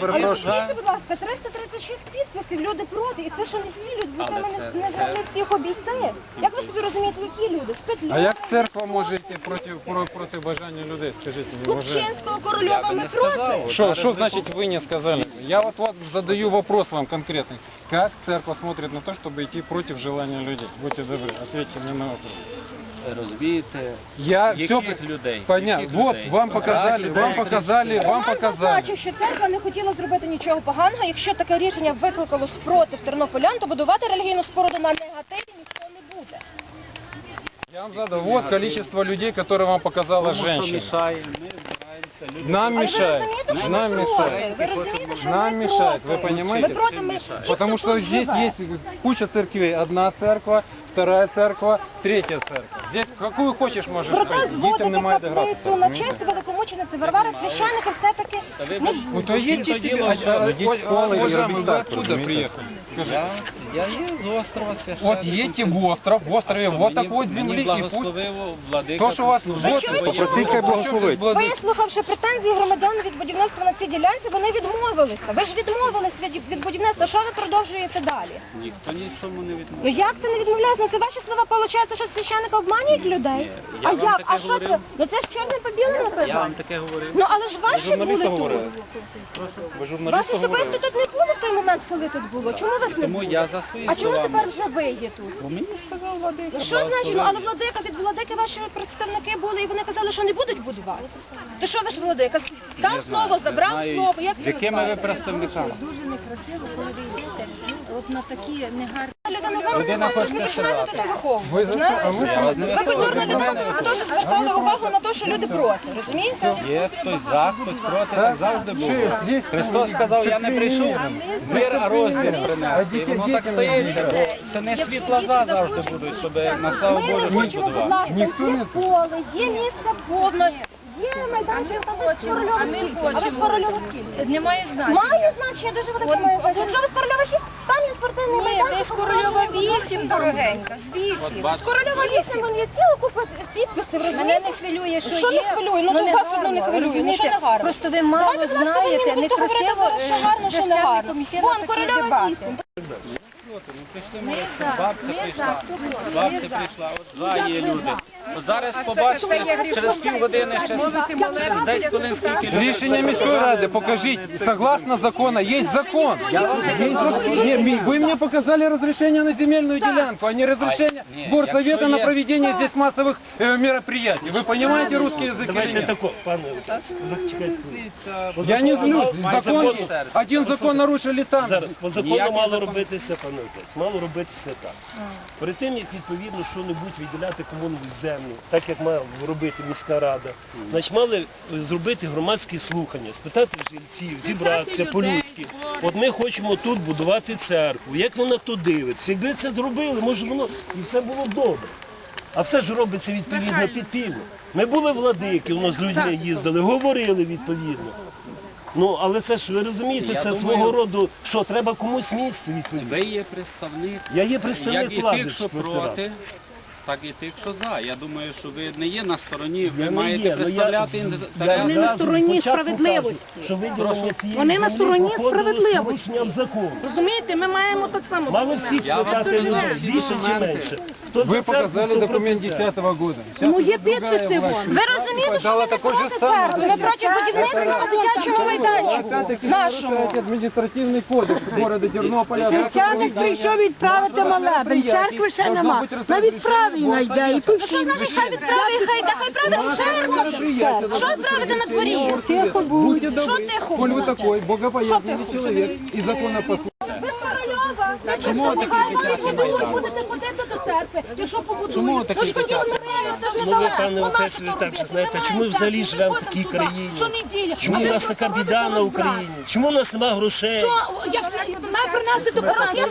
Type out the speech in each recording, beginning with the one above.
Перепрошую. Скажіть, будь ласка, 336 підписів, люди проти, і це що не всі люди, ви Але мене це- не це- змогли всіх обійти. Як ви собі розумієте, які люди? Спитлі, А як церква може йти проти, про- проти бажання людей? Скажіть мені, вже. Купчинського, Корольова, Я би ми не проти. сказав. Что, что значит вы не сказали? Я вот, вот задаю вопрос вам конкретный. Как церковь смотрит на то, чтобы идти против желания людей? Будьте добры, ответьте мне на вопрос. Розумієте, Я все яких людей? понятно. Яких Вот людей? вам показали, Людей, вам показали, вам Роман показали. зазначив, що церква не хотіла зробити нічого поганого. Якщо таке рішення викликало спротив тернополян, то будувати релігійну споруду на негативі ніхто не буде. Я вам задал. Вот количество людей, которые вам показала Кому що женщина. мішає, ми збираємося, люди Нам Але ви мешает. розумієте, що Нам ми мешает. Ви розумієте, що Нам ми мешает, проти? вы понимаете? Ми проти, ми Потому ті, что здесь живе. есть куча церквей. Одна церковь, вторая церковь, третья церковь. Какую хочешь можеш Проте. Дітям зводити немає де каплицю на розумієте? честь великомучениці Варвари священника все-таки не не Ну то а, ведіть а, школи і робіть так, розумієте? приехали? Я, є з острова священник. Вот едьте в остров, в острове вот так и пусть. благословило владика. То, що у вас служити. попросіть, хай благословить. Вислухавши претензії громадян від будівництва на цій ділянці, вони відмовилися. Ви ж відмовились від, від будівництва. Що ви продовжуєте далі? Ніхто нічому не Ну як це не відмовляється? Ну це ваші слова виходить, що священник обманюють людей? я а вам як? таке А що говорив. це? Ну це ж чорне по білому Я вам таке говорив. Ну але ж ваші були тут. Ви Вас особисто тут не було в той момент, коли тут було. Чому вас не Тому було? я за свої А чому словами. тепер вже ви є тут? Бо мені сказав владика. Що значить? Ну але владика від владики ваші представники були і вони казали, що не будуть будувати. То що ви ж владика? Дав слово, забрав знаю, слово. Як з якими ви представниками? Дуже некрасиво, коли ви йдете от на такі негарні. Людина, хоче не починаєте тут виховувати. Ви культурна людина, ви теж звертали увагу на те, що люди проти. Розумієте? Є хтось за, хтось проти, так завжди було. Христос сказав, я не прийшов мир, а розділ принести. І воно так стається, бо це не світла за завжди будуть, щоб на славу Ми Божу не будувати. ласка, є поле, є місце повно, є майданчик, там ось корольова скільки. А ви з? Немає значення. Має значення, дуже велике має значення. Якщо ви з корольова 6, там є спортивний Ні, майданчик. ви з Корольова 8, дорогенька, з 8. З корольова 8 вон є ціла купа підписів, Мене розумієте? не хвилює, що, Що є. не хвилює? Ну, то вас одно не хвилює. Ну, що не гарно? Просто ви мало Давайте, будь ласка, ви знаєте, мені будете говорити, некрасиво що гарно, що не гарно. Вон, корольова 8. Прийшли Ми за, бабця ми прийшла, за, хто проти? Ми бабця прийшла, от за є люди. От зараз побачите, через півгодини ще десь хвилин скільки людей. Рішення міської ради, покажіть, согласно закону, есть закон. Есть закон. Не, ми- Вы мне показали разрешение на земельную делянку, а не разрешение А, не, горсовета якщо на є- проведение здесь массовых э, мероприятий. Вы понимаете русский язык или Давайте нет? тако, пане, зачекайте. Я не злюсь, Майже закон, закону. один закон нарушили там. Зараз по закону Ніякий мало закон. робитися, пане отець, мало робитися так. Перед тим, як відповідно що-небудь виділяти комуну землю, так як має робити міська рада, значить мали е, зробити громадські слухання, спитати жильців, зібратися по-людськи. От ми хочемо тут будувати церкву. Як вона тут дивиться? Якби це зробили, може воно і все було б добре. А все ж робиться відповідно підпільно. Ми були владики, у нас з людьми їздили, говорили відповідно. Ну, але це ж ви розумієте, Я це думаю- свого роду, що треба комусь місце відповідно. Ви є представник, Я є як представник і влади. тих, що проти, так і тих, що за. Я думаю, що ви не є на стороні, ви Я не маєте є, але я- представляти я інтереси. Вони на зразу стороні спочатку справедливості. кажу, Що виділення цієї Вони на землі стороні проходило з справедливості. порушенням закону. Розумієте, ми маємо так само. Мало всіх Я вам питати передав людей, всі більше чи документи. менше. Хто за Вы церкву, показали хто документ проти церкви. 10 года. Ну, є Сейчас другая підписи власть вон. пришла Ви розумієте, и що подала ви не такой же проти самый церкви, ви проти будівництва на дитячому майданчику Опять-таки нашому. нарушаете административный кодекс города Тернополя. Священник прийшов відправити молебень, церкви ще нема. На відправі найде і Ну що значить, хай відправить, хай, да хай править в церкву. Що відправити на дворі? Тихо Будьте Що добры, тихо коль вы будете? такой Що богопоятный тихо? человек и законопослушный. Ви з Корольова. Якщо негайно не будуть, будете ходити до церкви. Якщо побудують, Чому ну такий ж хотіли дитячий мерію, то ж Ну, ви, недалеко. пане Вона отець, що ви тут так робити? знаєте, Немає чому ми взагалі церкви, живемо в ходимо такій туди. країні? Щонеділі. Чому А у ви нас що, така ходите біда до на нас Україні? Чому у нас нема грошей? Що? Як нам принести до церкви? Я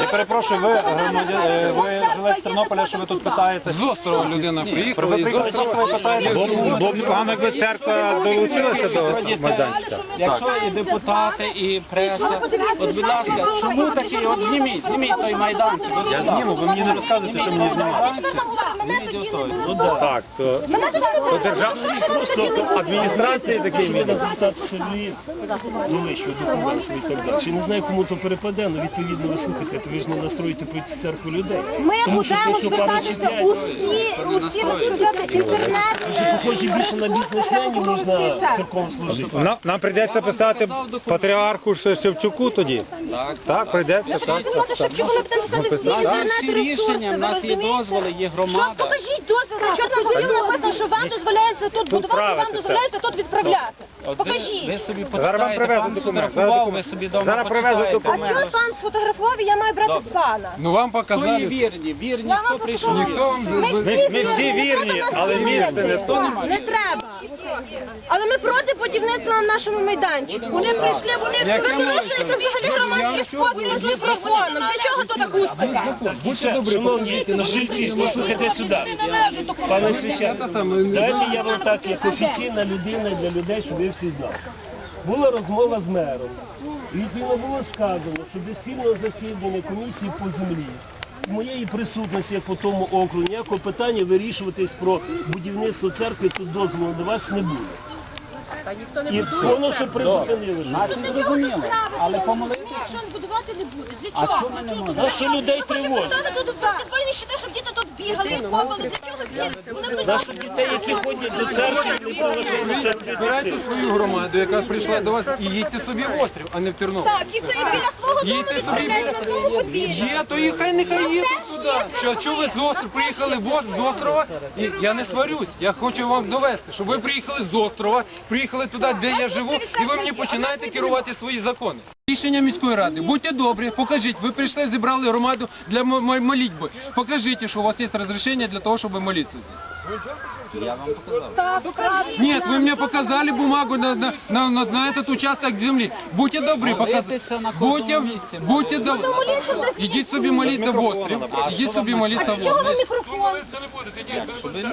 я перепрошую, ви громадян, е, ви живете з Тернополя, що ви тут питаєте? З острова людина приїхала. Ви приїхали, острова- ви питаєте, Було б погано, якби церква долучилася до майданчика. Якщо і депутати, і преса, от будь ласка, чому такі, от зніміть, зніміть той майданчик. Я зніму, ви мені не розказуєте, що мені знімати. Ну да. Так, то було. державний просто адміністрації такий ну і так далі. Чи не знаю, кому то перепаде, але відповідно ви слухайте, то ви ж не настроїте проти церкви людей. Ми Тому що будемо це, що пане звертатися читає, усі, усі розповідати інтернет. похоже більше на бізнесменів, ніж на церковну службу. нам, нам прийдеться писати патріарху Ше- Шевчуку тоді. Так, так, прийдеться. Так, так, так. Щоб чого написати всі Там інтернет всі рішення, в нас є дозволи, є Що громада. покажіть дозвіл, на чорному білому написано, що вам дозволяється тут будувати, вам дозволяється тут відправляти. От ви, собі Зараз вам почитаєте, привезуть пан документ. сфотографував, ви собі вдома Зараз привезуть почитаєте. А документ. чого пан сфотографував, і я маю брати з пана? Ну вам Хто є показали. вірні? Вірні, Я хто вам прийшов? Ніхто вам Ми всі ми всі вірні, але місце не то. Не треба. Але ми проти будівництва на нашому майданчику. Вони прийшли, вони Яке ви порушуєте взагалі громадський спокій з мікрофоном. Для чого тут акустика? Ще, шановні жильці, послухайте сюди. Пане священник, давайте я вам так, як офіційна людина для людей, щоб ви всі знали. Була розмова з мером. І Відповідно було сказано, що до спільного засідання комісії по землі в моєї присутності, як по тому округу, ніякого питання вирішуватись про будівництво церкви тут дозволу до вас не буде. І воно що призупинили. що Нас не зрозуміло, але помолитися. Якщо будувати не буде, для А чого? ми не можемо? А що людей Хочемо тривожить? ставити тут ще те, щоб діти бігали, відковували. Для чого бігати? Наші дітей, які ходять до церкви, не повинні до церкви Збирайте свою громаду, яка прийшла до вас, і їдьте собі в острів, а не в Тернопіль. Так, і ви біля свого дому Їдьте собі. відправляйте на своєму подвір'ї. Є, то і хай нехай їдуть туди. Що, що ви з острова приїхали в з острова? І я не сварюсь. Я хочу вам довести, що ви приїхали з острова, приїхали туди, де я живу, і ви мені починаєте керувати свої закони. Рішення міської ради. Будьте добрі, покажіть. Ви прийшли, зібрали громаду для мо- мо- Покажіть, що у вас є розрішення для того, щоб молитися. Я вам показав. Так, покажіть. Нет, вы мне показали бумагу на, на, на, на, на этот участок земли. Будьте добры, Молитися показали. на кожному Будьте, місці будьте добры. Ідіть собі молитися в острів. Ідіть собі молитися в Чого острів. вам мікрофон?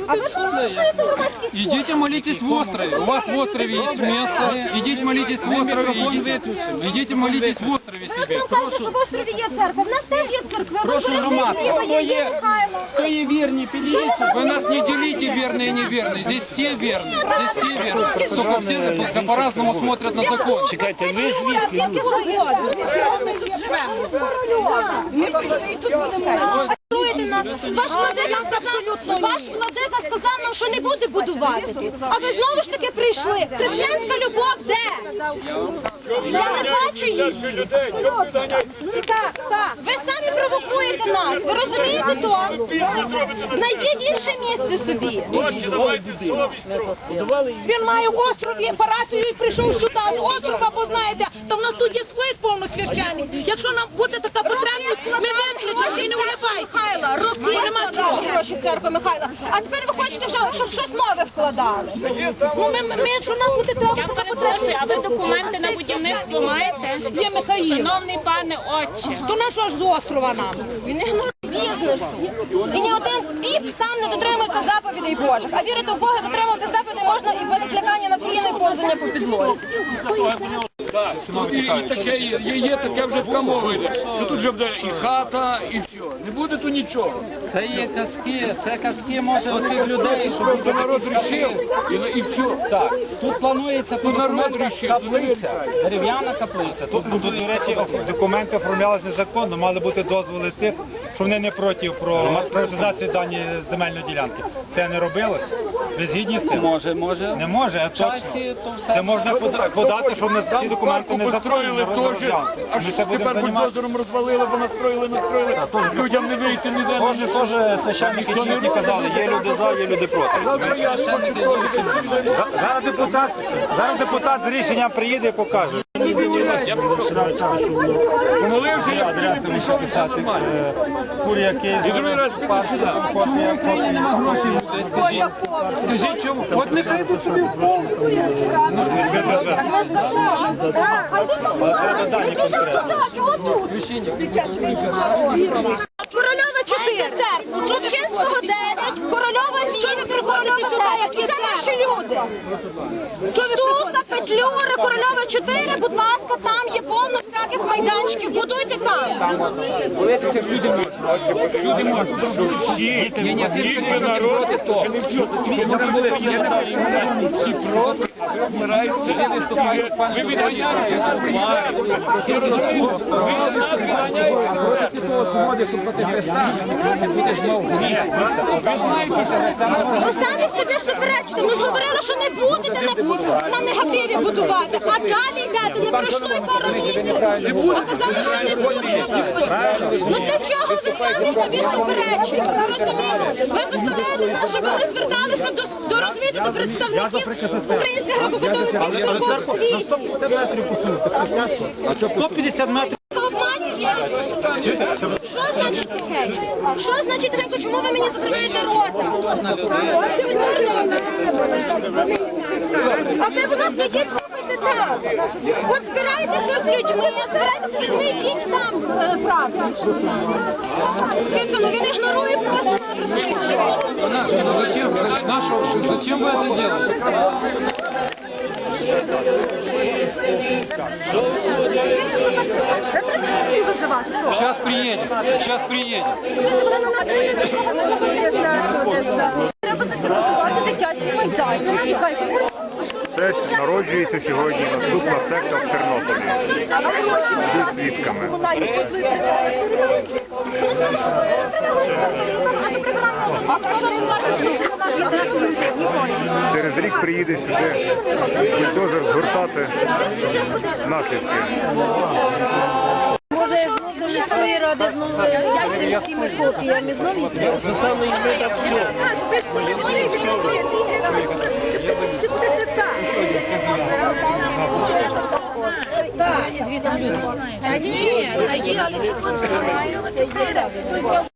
А ви порушуєте громадський спокій. Ідіть молитесь в острові. У вас в острові є місце. Ідіть молитесь в острові. Ідіть, ідіть молитесь в острові Ви собі. нам кажете, що в острові є церква. В нас теж є церква. Прошу громаду, хто є, Михайло. хто є вірні, підійдіть. Вы нас не делите верные и неверные. Здесь все верные. Здесь все верные. Только все да по-разному смотрят на закон. Чекайте, ви звідки? Як люди? Ми тут живемо. Ми тут будемо. Строїти на- Ваш владика сказав, ваш владика сказав нам, що не буде будувати. А ви знову ж таки прийшли. Християнська любов де? Я не бачу її. Так, так. Ви самі провокуєте нас. Ви розумієте то? Знайдіть інше місце собі. Він має в острові парафію і прийшов сюди з острова, бо знаєте, то в нас тут є своїх повно священник. Якщо нам буде така потребність, ми виключимо і не улибайте. Михайла, роки нема чого гроші церкви Михайла. А тепер ви хочете, щоб, щось нове вкладали. Ну ми, ми, ми якщо нам буде треба така потребність. а ви документи на будівництво маєте? Є Михаїл. Шановний пане отче, То на що ж з острова нам? Він ігнорує бізнесу. І ні один піп сам не дотримується заповідей Божих. А вірити в Бога дотримувати заповідей можна і без злякання над країною повзання по підлозі. І, і таке є, є, є таке вже промовили, що тут вже буде і хата, і все. Не буде тут нічого. Це є казки, це казки може оцих людей, щоб Тобто народ рішив, і, і все. Так, тут планується по народ документах рішив, каплиця, дерев'яна каплиця. Тут Тут, до речі, документи оформлялися незаконно, мали бути дозволи тих, що вони не проти про приватизацію даної земельної ділянки. Це не робилось? Ви згідні з цим? може, може. Не може, а В часі то все. Це можна пода- подати, щоб на ці документи не построїли затроїли, теж, аж Ми це будемо тепер займатися. бульдозером розвалили, бо настроїли, настроїли. Людям не вийти ніде. Теж, теж священники дійсно казали, є люди за, є люди проти. Завтра я Священники. Зараз депутат, зараз депутат з рішенням приїде і покаже. не Я помолився, я потім прийшов і все нормально. І другий раз піду сюди. Чому в Україні нема грошей? Скажіть, чому? От не прийдуть собі в конкретні. Корольова 4, Шевченського 9, Корольова 8, Корольова 9. Це наші люди. Петлюри, Корольова 4, будь ласка, там є повно всяких майданчиків. Будуйте там. Люди можуть, люди можуть. Ні, ні, ні, ти народ, що не були, всі проти, а ви відганяєте ви нас відганяєте. Ви знаєте, що Суперечите. Ми ж говорили, що не будете на, на негативі будувати. А далі йдете, не пройшло і пару місяців. А казали, що не будете. Ну для чого ви самі собі суперечите? Ви розумієте? Ви заставляєте нас, щоб ми зверталися до, до розвідки, представників українських гробовидових підприємств. 150 метрів. Обманює. Що Що значить таке? Чому ви мені закриваєте рота? А ви, будь ласка, йдіть робите там. От збирайтеся з людьми, збирайтеся з людьми, йдіть там, е, правда. Дивіться, ну він ігнорує просто. Зачем, нашего, зачем вы это делаете? Сейчас приедем, сейчас приедем. Це народжується сьогодні наступна секта в Тернополі зі свідками. Через рік приїде сюди бульдозер згортати наслідки. Може, знову міської ради знову ядерськими копіями знову. Заставили їх все.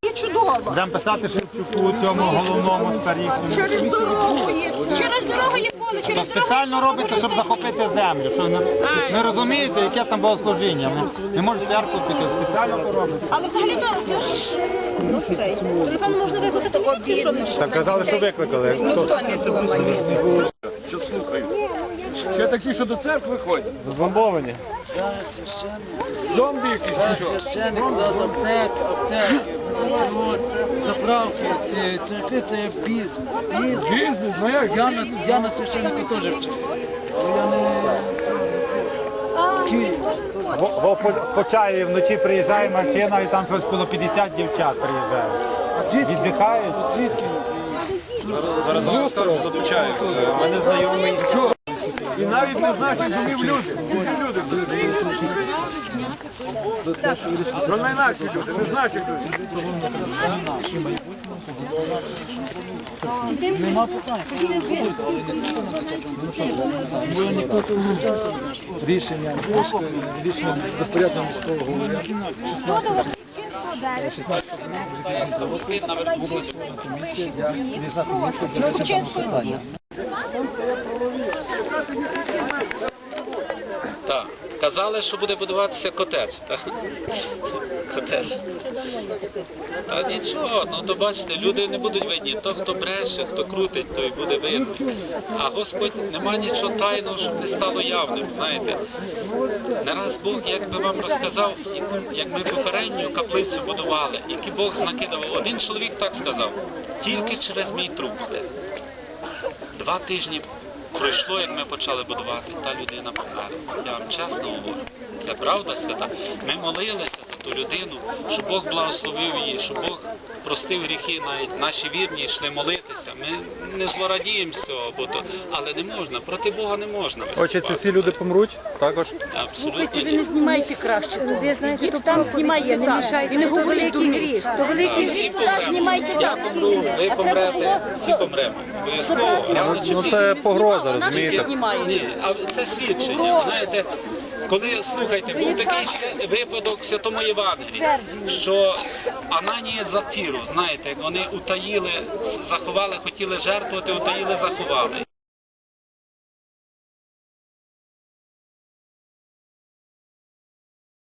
Є чудово. Будемо писати Шевчуку, цьому головному старіку. Через дорогу є. Через дорогу є поле, через дорогу. Спеціально робиться, щоб захопити землю. Що не, не розумієте, яке там богослужіння. Не, не можуть церкву піти, спеціально то робиться. Але взагалі то ну цей. Телефон можна викликати обід. Так казали, що викликали. Ніхто не думає. Такі, що до церкви ходять. Зомбовані. Зомбі якісь чи що? Священник куди з аптеки, аптеки, от, заправки, е, церкви це є бізнес. Бізнес, ну як? Я на, я на священника теж вчив. Я не... Київ. Бо, бо по, по чаю вночі приїжджає машина і там щось коло 50 дівчат приїжджає. Віддихають. Звідки? Зараз вам скажу, що почаю. У мене знайомий. Що? Навіть не знаєш, що живі люди. Живі люди. Ну не наші люди, не наші люди. Нема питань. Рішення, рішення безпорядного міського голови. Шевченської дві. Так. Казали, що буде будуватися котедж, так? Котедж. Та нічого, ну то бачите, люди не будуть видні. То, хто бреше, хто крутить, той буде видний. А Господь нема нічого тайного, щоб не стало явним. Знаєте, не раз Бог, як би вам розказав, як ми попередню каплицю будували, який Бог накидав. Один чоловік так сказав, тільки через мій труп буде. Два тижні пройшло, як ми почали будувати, та людина померла. Я вам чесно говорю. Це правда свята. Ми молилися за ту людину, щоб Бог благословив її, щоб Бог простив гріхи, навіть наші вірні йшли молитися. Ми не злорадіємо з цього, бо то, але не можна, проти Бога не можна. Хоче, ці всі люди помруть також. Абсолютно ні. Ви не знімайте краще. Ви знаєте, то там знімає, не мішайте. І не говоріть великий гріх. То великий Всі гріх, туди помремо. знімайте Я так. помру, ви помрете, всі помремо. Обов'язково. Рано чи Ну пізно. це погроза, розумієте? Ні, а це свідчення. Знаєте, Коли слухайте, був такий випадок в святому Євангелії, що Ананія Запіру, знаєте, вони утаїли, заховали, хотіли жертвувати, утаїли, заховали.